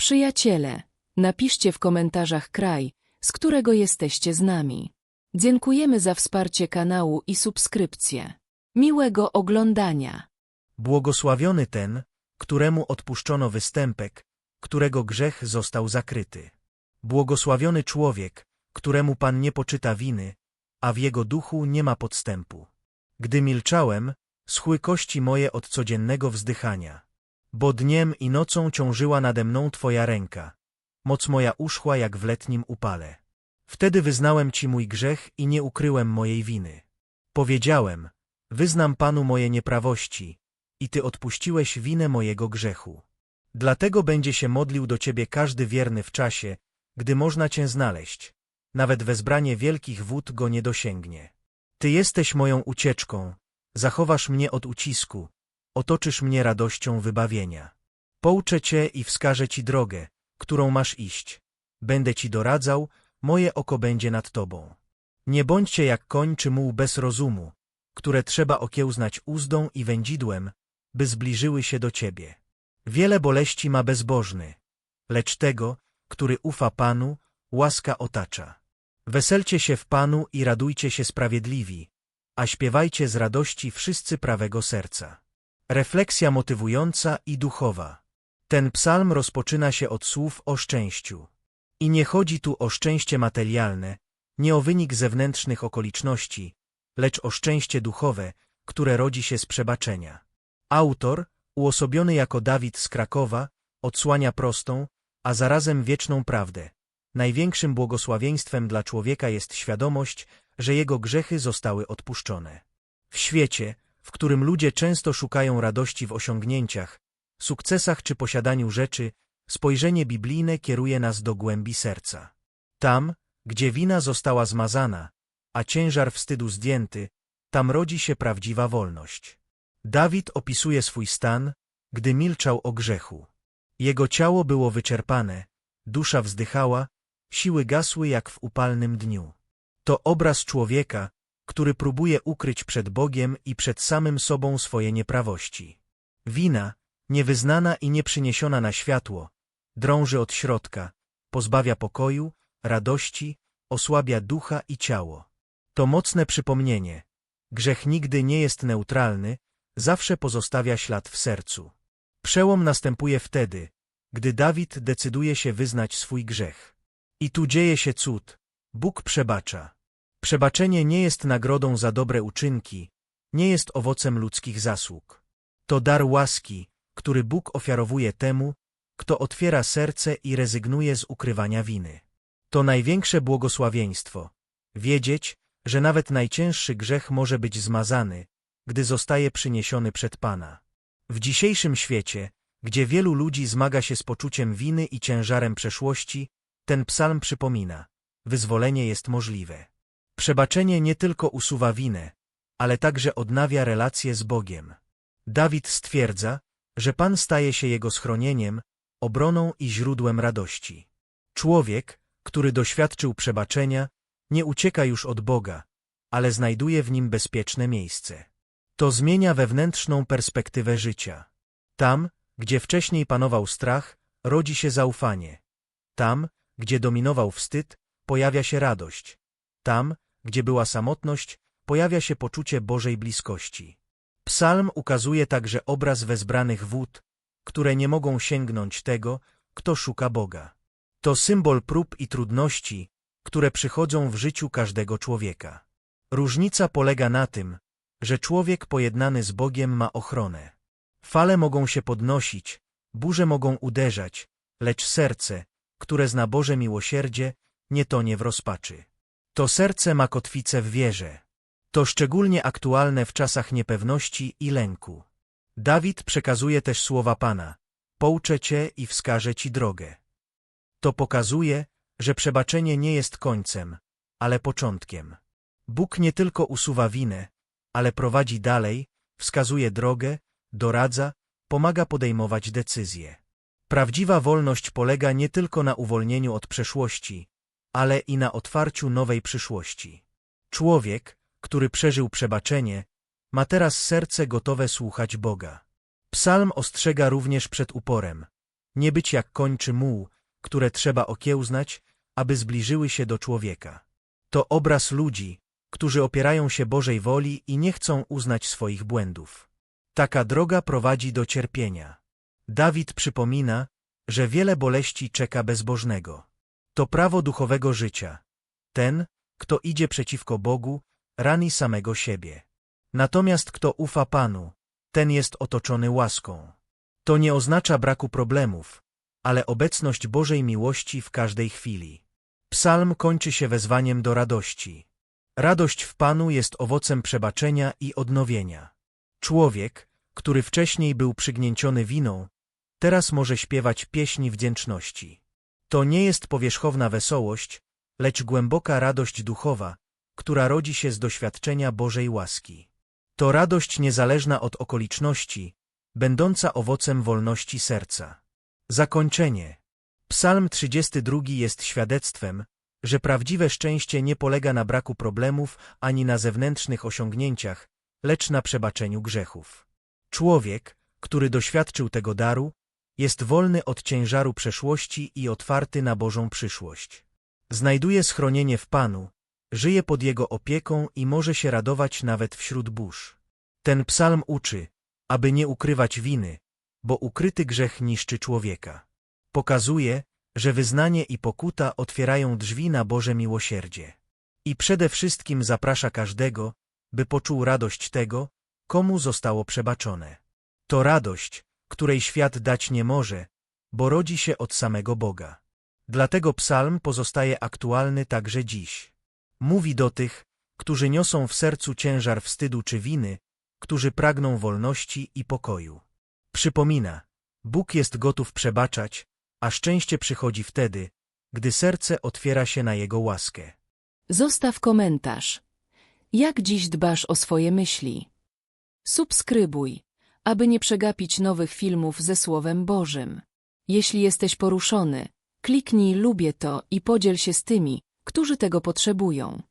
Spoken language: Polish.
Przyjaciele, napiszcie w komentarzach kraj, z którego jesteście z nami. Dziękujemy za wsparcie kanału i subskrypcję. Miłego oglądania. Błogosławiony ten, któremu odpuszczono występek, którego grzech został zakryty. Błogosławiony człowiek, któremu Pan nie poczyta winy, a w jego duchu nie ma podstępu. Gdy milczałem, schły kości moje od codziennego wzdychania. Bo dniem i nocą ciążyła nade mną Twoja ręka. Moc moja uszła jak w letnim upale. Wtedy wyznałem Ci mój grzech i nie ukryłem mojej winy. Powiedziałem, wyznam Panu moje nieprawości, i Ty odpuściłeś winę mojego grzechu. Dlatego będzie się modlił do Ciebie każdy wierny w czasie, gdy można Cię znaleźć. Nawet wezbranie wielkich wód go nie dosięgnie. Ty jesteś moją ucieczką, zachowasz mnie od ucisku, otoczysz mnie radością wybawienia. Pouczę Cię i wskażę Ci drogę, którą masz iść. Będę Ci doradzał, moje oko będzie nad Tobą. Nie bądźcie jak koń czy muł bez rozumu, które trzeba okiełznać uzdą i wędzidłem, by zbliżyły się do Ciebie. Wiele boleści ma bezbożny, lecz tego, który ufa Panu, łaska otacza. Weselcie się w Panu i radujcie się sprawiedliwi, a śpiewajcie z radości wszyscy prawego serca. Refleksja motywująca i duchowa. Ten psalm rozpoczyna się od słów o szczęściu. I nie chodzi tu o szczęście materialne, nie o wynik zewnętrznych okoliczności, lecz o szczęście duchowe, które rodzi się z przebaczenia. Autor, uosobiony jako Dawid z Krakowa, odsłania prostą, a zarazem wieczną prawdę. Największym błogosławieństwem dla człowieka jest świadomość, że jego grzechy zostały odpuszczone. W świecie, w którym ludzie często szukają radości w osiągnięciach, sukcesach czy posiadaniu rzeczy, spojrzenie biblijne kieruje nas do głębi serca. Tam, gdzie wina została zmazana, a ciężar wstydu zdjęty, tam rodzi się prawdziwa wolność. Dawid opisuje swój stan, gdy milczał o grzechu. Jego ciało było wyczerpane, dusza wzdychała, siły gasły jak w upalnym dniu. To obraz człowieka, który próbuje ukryć przed Bogiem i przed samym sobą swoje nieprawości. Wina, niewyznana i nieprzyniesiona na światło, drąży od środka, pozbawia pokoju, radości, osłabia ducha i ciało. To mocne przypomnienie. Grzech nigdy nie jest neutralny, zawsze pozostawia ślad w sercu. Przełom następuje wtedy, gdy Dawid decyduje się wyznać swój grzech. I tu dzieje się cud. Bóg przebacza. Przebaczenie nie jest nagrodą za dobre uczynki, nie jest owocem ludzkich zasług. To dar łaski, który Bóg ofiarowuje temu, kto otwiera serce i rezygnuje z ukrywania winy. To największe błogosławieństwo. Wiedzieć, że nawet najcięższy grzech może być zmazany, gdy zostaje przyniesiony przed Pana. W dzisiejszym świecie, gdzie wielu ludzi zmaga się z poczuciem winy i ciężarem przeszłości, ten psalm przypomina, wyzwolenie jest możliwe. Przebaczenie nie tylko usuwa winę, ale także odnawia relacje z Bogiem. Dawid stwierdza, że Pan staje się jego schronieniem, obroną i źródłem radości. Człowiek, który doświadczył przebaczenia, nie ucieka już od Boga, ale znajduje w nim bezpieczne miejsce. To zmienia wewnętrzną perspektywę życia. Tam, gdzie wcześniej panował strach, rodzi się zaufanie. Tam, gdzie dominował wstyd, pojawia się radość. Tam, gdzie była samotność, pojawia się poczucie Bożej bliskości. Psalm ukazuje także obraz wezbranych wód, które nie mogą sięgnąć tego, kto szuka Boga. To symbol prób i trudności, które przychodzą w życiu każdego człowieka. Różnica polega na tym, że człowiek pojednany z Bogiem ma ochronę. Fale mogą się podnosić, burze mogą uderzać, lecz serce, które zna Boże miłosierdzie, nie tonie w rozpaczy. To serce ma kotwicę w wierze. To szczególnie aktualne w czasach niepewności i lęku. Dawid przekazuje też słowa Pana, pouczę Cię i wskażę Ci drogę. To pokazuje, że przebaczenie nie jest końcem, ale początkiem. Bóg nie tylko usuwa winę, ale prowadzi dalej, wskazuje drogę, doradza, pomaga podejmować decyzje. Prawdziwa wolność polega nie tylko na uwolnieniu od przeszłości, ale i na otwarciu nowej przyszłości. Człowiek, który przeżył przebaczenie, ma teraz serce gotowe słuchać Boga. Psalm ostrzega również przed uporem. Nie być jak koń czy muł, które trzeba okiełznać, aby zbliżyły się do człowieka. To obraz ludzi, którzy opierają się Bożej woli i nie chcą uznać swoich błędów. Taka droga prowadzi do cierpienia. Dawid przypomina, że wiele boleści czeka bezbożnego. To prawo duchowego życia. Ten, kto idzie przeciwko Bogu, rani samego siebie. Natomiast kto ufa Panu, ten jest otoczony łaską. To nie oznacza braku problemów, ale obecność Bożej miłości w każdej chwili. Psalm kończy się wezwaniem do radości. Radość w Panu jest owocem przebaczenia i odnowienia. Człowiek, który wcześniej był przygnięciony winą, teraz może śpiewać pieśni wdzięczności. To nie jest powierzchowna wesołość, lecz głęboka radość duchowa, która rodzi się z doświadczenia Bożej łaski. To radość niezależna od okoliczności, będąca owocem wolności serca. Zakończenie. Psalm 32 jest świadectwem, że prawdziwe szczęście nie polega na braku problemów ani na zewnętrznych osiągnięciach, lecz na przebaczeniu grzechów. Człowiek, który doświadczył tego daru, jest wolny od ciężaru przeszłości i otwarty na Bożą przyszłość. Znajduje schronienie w Panu, żyje pod Jego opieką i może się radować nawet wśród burz. Ten psalm uczy, aby nie ukrywać winy, bo ukryty grzech niszczy człowieka. Pokazuje, że wyznanie i pokuta otwierają drzwi na Boże miłosierdzie. I przede wszystkim zaprasza każdego, by poczuł radość tego, komu zostało przebaczone. To radość, której świat dać nie może, bo rodzi się od samego Boga. Dlatego psalm pozostaje aktualny także dziś. Mówi do tych, którzy niosą w sercu ciężar wstydu czy winy, którzy pragną wolności i pokoju. Przypomina, Bóg jest gotów przebaczać, a szczęście przychodzi wtedy, gdy serce otwiera się na Jego łaskę. Zostaw komentarz. Jak dziś dbasz o swoje myśli? Subskrybuj, aby nie przegapić nowych filmów ze Słowem Bożym. Jeśli jesteś poruszony, kliknij lubię to i podziel się z tymi, którzy tego potrzebują.